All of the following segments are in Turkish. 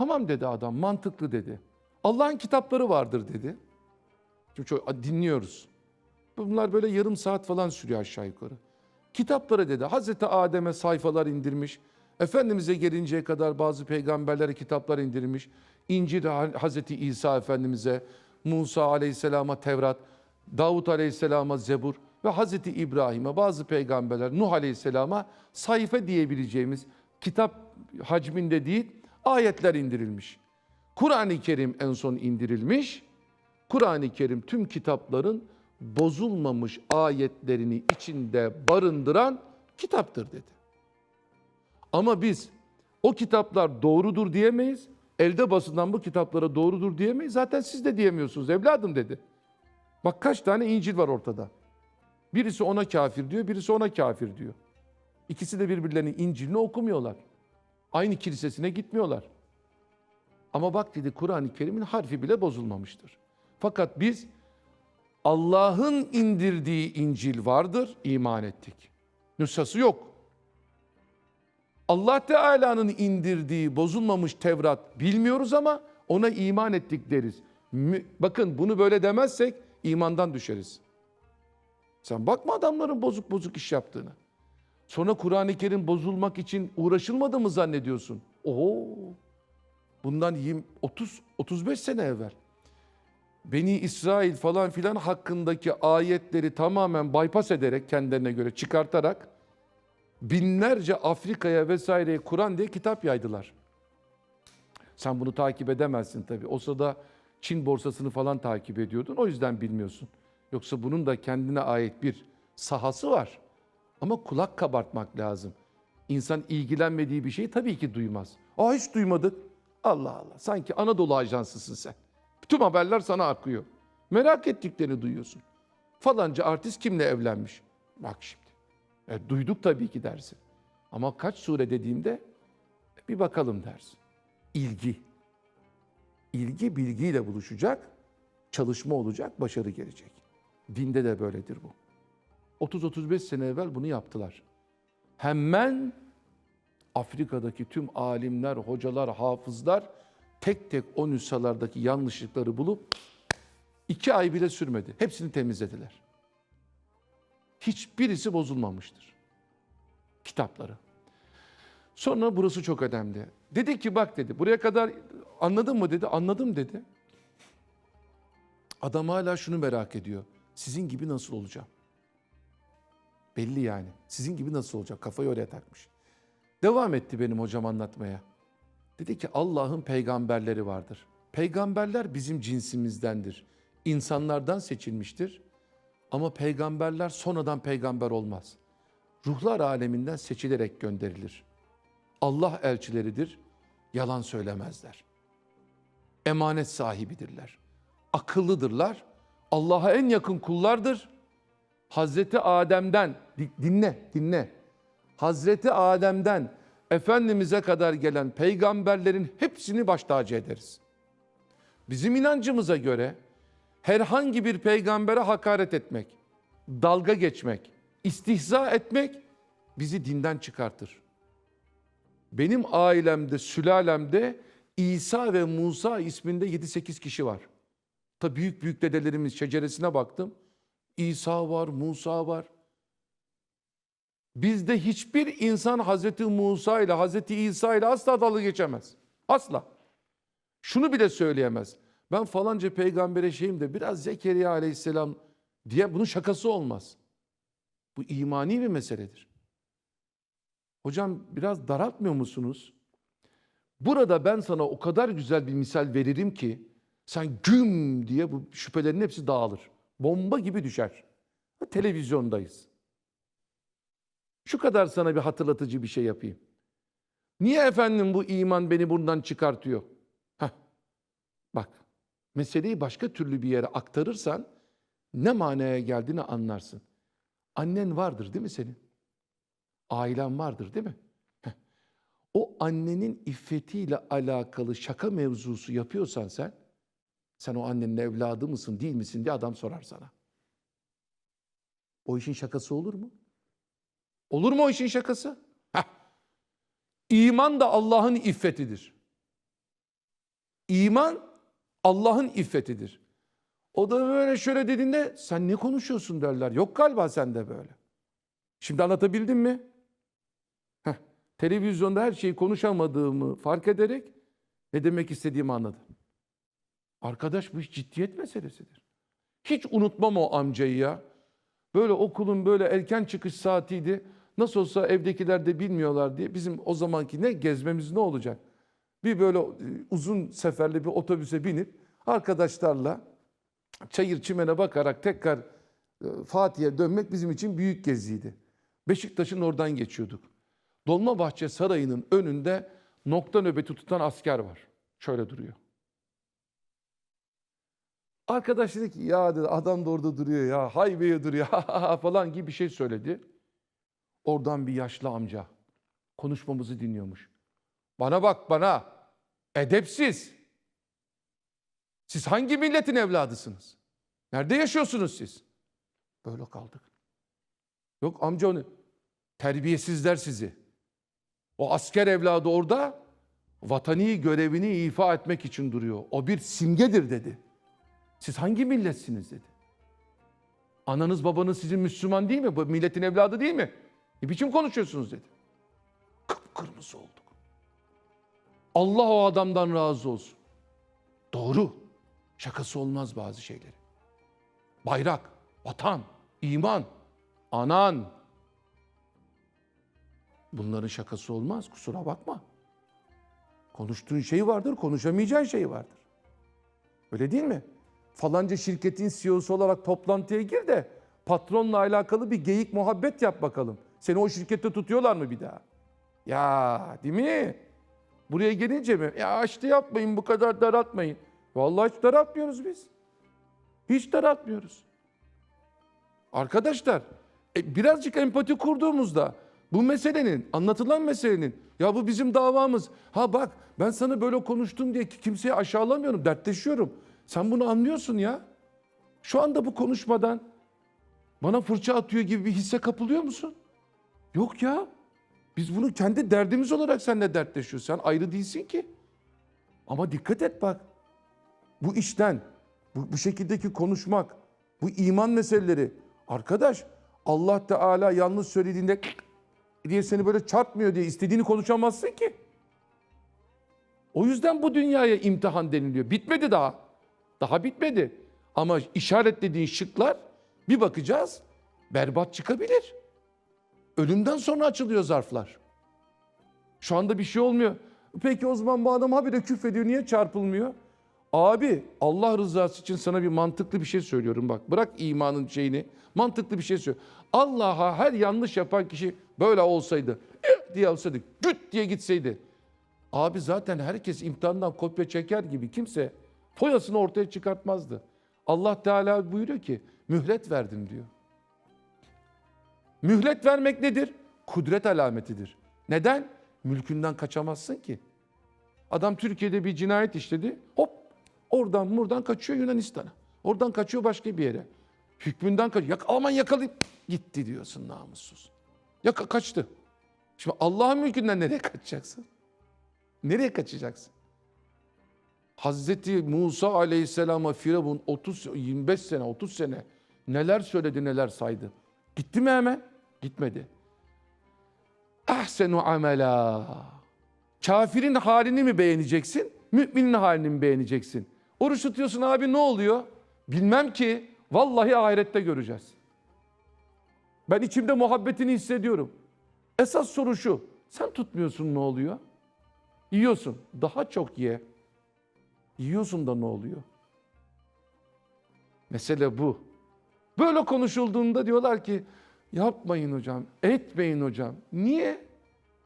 Tamam dedi adam, mantıklı dedi. Allah'ın kitapları vardır dedi. Şimdi çok dinliyoruz. Bunlar böyle yarım saat falan sürüyor aşağı yukarı. Kitapları dedi. Hazreti Adem'e sayfalar indirmiş. Efendimiz'e gelinceye kadar bazı peygamberlere kitaplar indirmiş. İncil Hazreti İsa Efendimiz'e, Musa Aleyhisselam'a Tevrat, Davut Aleyhisselam'a Zebur ve Hazreti İbrahim'e bazı peygamberler, Nuh Aleyhisselam'a sayfa diyebileceğimiz kitap hacminde değil ayetler indirilmiş. Kur'an-ı Kerim en son indirilmiş. Kur'an-ı Kerim tüm kitapların bozulmamış ayetlerini içinde barındıran kitaptır dedi. Ama biz o kitaplar doğrudur diyemeyiz. Elde basılan bu kitaplara doğrudur diyemeyiz. Zaten siz de diyemiyorsunuz evladım dedi. Bak kaç tane İncil var ortada. Birisi ona kafir diyor, birisi ona kafir diyor. İkisi de birbirlerinin İncil'ini okumuyorlar. Aynı kilisesine gitmiyorlar. Ama bak dedi Kur'an-ı Kerim'in harfi bile bozulmamıştır. Fakat biz Allah'ın indirdiği İncil vardır, iman ettik. Nüshası yok. Allah Teala'nın indirdiği bozulmamış Tevrat bilmiyoruz ama ona iman ettik deriz. Bakın bunu böyle demezsek imandan düşeriz. Sen bakma adamların bozuk bozuk iş yaptığını. Sonra Kur'an-ı Kerim bozulmak için uğraşılmadı mı zannediyorsun? Oo. Bundan 20, 30 35 sene evvel. Beni İsrail falan filan hakkındaki ayetleri tamamen bypass ederek kendilerine göre çıkartarak binlerce Afrika'ya vesaireye Kur'an diye kitap yaydılar. Sen bunu takip edemezsin tabii. O sırada Çin borsasını falan takip ediyordun. O yüzden bilmiyorsun. Yoksa bunun da kendine ait bir sahası var. Ama kulak kabartmak lazım. İnsan ilgilenmediği bir şeyi tabii ki duymaz. Aa hiç duymadık. Allah Allah. Sanki Anadolu ajansısın sen. Tüm haberler sana akıyor. Merak ettiklerini duyuyorsun. Falanca artist kimle evlenmiş? Bak şimdi. E, duyduk tabii ki dersin. Ama kaç sure dediğimde bir bakalım dersin. İlgi. İlgi bilgiyle buluşacak, çalışma olacak, başarı gelecek. Dinde de böyledir bu. 30-35 sene evvel bunu yaptılar. Hemen Afrika'daki tüm alimler, hocalar, hafızlar tek tek o nüshalardaki yanlışlıkları bulup iki ay bile sürmedi. Hepsini temizlediler. Hiçbirisi bozulmamıştır. Kitapları. Sonra burası çok önemli. Dedi ki bak dedi buraya kadar anladın mı dedi. Anladım dedi. Adam hala şunu merak ediyor. Sizin gibi nasıl olacağım? Belli yani. Sizin gibi nasıl olacak? Kafayı oraya takmış. Devam etti benim hocam anlatmaya. Dedi ki Allah'ın peygamberleri vardır. Peygamberler bizim cinsimizdendir. İnsanlardan seçilmiştir. Ama peygamberler sonradan peygamber olmaz. Ruhlar aleminden seçilerek gönderilir. Allah elçileridir. Yalan söylemezler. Emanet sahibidirler. Akıllıdırlar. Allah'a en yakın kullardır. Hazreti Adem'den di- dinle dinle. Hazreti Adem'den Efendimiz'e kadar gelen peygamberlerin hepsini baş tacı ederiz. Bizim inancımıza göre herhangi bir peygambere hakaret etmek, dalga geçmek, istihza etmek bizi dinden çıkartır. Benim ailemde, sülalemde İsa ve Musa isminde 7-8 kişi var. Ta büyük büyük dedelerimiz şeceresine baktım. İsa var, Musa var. Bizde hiçbir insan Hazreti Musa ile Hazreti İsa ile asla dalga geçemez. Asla. Şunu bile söyleyemez. Ben falanca peygambere şeyim de biraz Zekeriya aleyhisselam diye bunun şakası olmaz. Bu imani bir meseledir. Hocam biraz daraltmıyor musunuz? Burada ben sana o kadar güzel bir misal veririm ki sen güm diye bu şüphelerin hepsi dağılır. Bomba gibi düşer. Televizyondayız. Şu kadar sana bir hatırlatıcı bir şey yapayım. Niye efendim bu iman beni bundan çıkartıyor? Heh. Bak, meseleyi başka türlü bir yere aktarırsan ne manaya geldiğini anlarsın. Annen vardır değil mi senin? Ailen vardır değil mi? Heh. O annenin iffetiyle alakalı şaka mevzusu yapıyorsan sen, sen o annenin evladı mısın değil misin diye adam sorar sana. O işin şakası olur mu? Olur mu o işin şakası? Heh. İman da Allah'ın iffetidir. İman Allah'ın iffetidir. O da böyle şöyle dediğinde sen ne konuşuyorsun derler. Yok galiba sende böyle. Şimdi anlatabildim mi? Heh, televizyonda her şeyi konuşamadığımı fark ederek ne demek istediğimi anladım. Arkadaş bu iş ciddiyet meselesidir. Hiç unutmam o amcayı ya. Böyle okulun böyle erken çıkış saatiydi. Nasıl olsa evdekiler de bilmiyorlar diye bizim o zamanki ne gezmemiz ne olacak? Bir böyle e, uzun seferli bir otobüse binip arkadaşlarla çayır çimene bakarak tekrar e, Fatih'e dönmek bizim için büyük geziydi. Beşiktaş'ın oradan geçiyorduk. Dolmabahçe Sarayı'nın önünde nokta nöbeti tutan asker var. Şöyle duruyor. Arkadaş dedi ki ya dedi adam da orada duruyor ya haybeye duruyor falan gibi bir şey söyledi. Oradan bir yaşlı amca konuşmamızı dinliyormuş. Bana bak bana edepsiz. Siz hangi milletin evladısınız? Nerede yaşıyorsunuz siz? Böyle kaldık. Yok amca onu terbiyesizler sizi. O asker evladı orada vatani görevini ifa etmek için duruyor. O bir simgedir dedi. Siz hangi milletsiniz dedi. Ananız babanız sizin Müslüman değil mi? Bu milletin evladı değil mi? Ne biçim konuşuyorsunuz dedi. Kıpkırmızı olduk. Allah o adamdan razı olsun. Doğru. Şakası olmaz bazı şeyleri. Bayrak, vatan, iman, anan. Bunların şakası olmaz. Kusura bakma. Konuştuğun şey vardır, konuşamayacağın şey vardır. Öyle değil mi? Falanca şirketin CEO'su olarak toplantıya gir de patronla alakalı bir geyik muhabbet yap bakalım. Seni o şirkette tutuyorlar mı bir daha? Ya değil mi? Buraya gelince mi? Ya işte yapmayın bu kadar daraltmayın. Vallahi hiç daraltmıyoruz biz. Hiç daraltmıyoruz. Arkadaşlar e, birazcık empati kurduğumuzda bu meselenin, anlatılan meselenin ya bu bizim davamız. Ha bak ben sana böyle konuştum diye ki kimseyi aşağılamıyorum, dertleşiyorum. Sen bunu anlıyorsun ya. Şu anda bu konuşmadan bana fırça atıyor gibi bir hisse kapılıyor musun? Yok ya. Biz bunu kendi derdimiz olarak seninle dertleşiyoruz. Sen ayrı değilsin ki. Ama dikkat et bak. Bu işten, bu, bu şekildeki konuşmak, bu iman meseleleri. Arkadaş Allah Teala yalnız söylediğinde diye seni böyle çarpmıyor diye istediğini konuşamazsın ki. O yüzden bu dünyaya imtihan deniliyor. Bitmedi daha. Daha bitmedi. Ama işaretlediğin şıklar bir bakacağız berbat çıkabilir. Ölümden sonra açılıyor zarflar. Şu anda bir şey olmuyor. Peki o zaman bu adam habire küfrediyor niye çarpılmıyor? Abi Allah rızası için sana bir mantıklı bir şey söylüyorum bak. Bırak imanın şeyini. Mantıklı bir şey söyle. Allah'a her yanlış yapan kişi böyle olsaydı, "Eh!" diye olsaydı, güt diye gitseydi. Abi zaten herkes imtihandan kopya çeker gibi kimse foyasını ortaya çıkartmazdı. Allah Teala buyuruyor ki mühlet verdim diyor. Mühlet vermek nedir? Kudret alametidir. Neden? Mülkünden kaçamazsın ki. Adam Türkiye'de bir cinayet işledi. Hop oradan buradan kaçıyor Yunanistan'a. Oradan kaçıyor başka bir yere. Hükmünden kaçıyor. Yak, aman yakalayıp gitti diyorsun namussuz. Ya ka- kaçtı. Şimdi Allah'ın mülkünden nereye kaçacaksın? Nereye kaçacaksın? Hazreti Musa Aleyhisselam'a Firavun 30 25 sene 30 sene neler söyledi neler saydı. Gitti mi hemen? Gitmedi. Ahsenu amela. Kafirin halini mi beğeneceksin? Müminin halini mi beğeneceksin? Oruç tutuyorsun abi ne oluyor? Bilmem ki. Vallahi ahirette göreceğiz. Ben içimde muhabbetini hissediyorum. Esas soru şu. Sen tutmuyorsun ne oluyor? Yiyorsun. Daha çok ye. Yiyorsun da ne oluyor? Mesele bu. Böyle konuşulduğunda diyorlar ki yapmayın hocam, etmeyin hocam. Niye?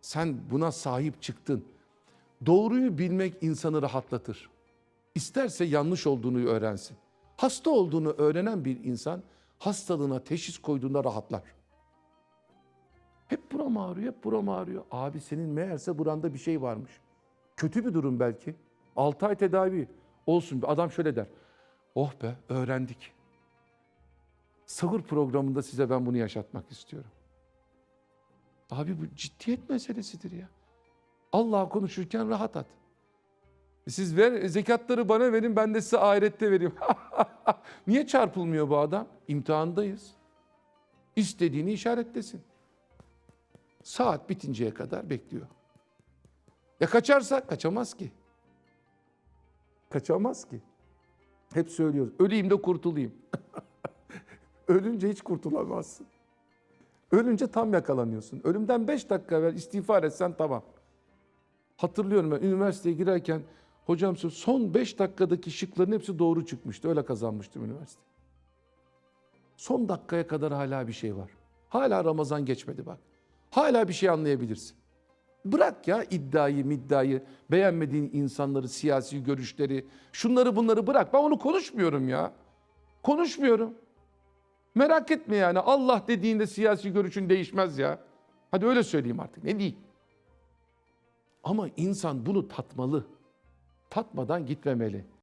Sen buna sahip çıktın. Doğruyu bilmek insanı rahatlatır. İsterse yanlış olduğunu öğrensin. Hasta olduğunu öğrenen bir insan hastalığına teşhis koyduğunda rahatlar. Hep buram ağrıyor, hep buram ağrıyor. Abi senin meğerse buranda bir şey varmış. Kötü bir durum belki. 6 ay tedavi olsun. Adam şöyle der. Oh be öğrendik. Sahur programında size ben bunu yaşatmak istiyorum. Abi bu ciddiyet meselesidir ya. Allah konuşurken rahat at. Siz ver, zekatları bana verin ben de size ahirette vereyim. Niye çarpılmıyor bu adam? İmtihandayız. İstediğini işaretlesin. Saat bitinceye kadar bekliyor. Ya kaçarsa kaçamaz ki. Kaçamaz ki. Hep söylüyoruz. Öleyim de kurtulayım. Ölünce hiç kurtulamazsın. Ölünce tam yakalanıyorsun. Ölümden 5 dakika evvel istiğfar etsen tamam. Hatırlıyorum ben üniversiteye girerken hocam son 5 dakikadaki şıkların hepsi doğru çıkmıştı. Öyle kazanmıştım üniversite. Son dakikaya kadar hala bir şey var. Hala Ramazan geçmedi bak. Hala bir şey anlayabilirsin. Bırak ya iddiayı, middayı, beğenmediğin insanları, siyasi görüşleri, şunları bunları bırak. Ben onu konuşmuyorum ya. Konuşmuyorum. Merak etme yani Allah dediğinde siyasi görüşün değişmez ya. Hadi öyle söyleyeyim artık ne diyeyim. Ama insan bunu tatmalı. Tatmadan gitmemeli.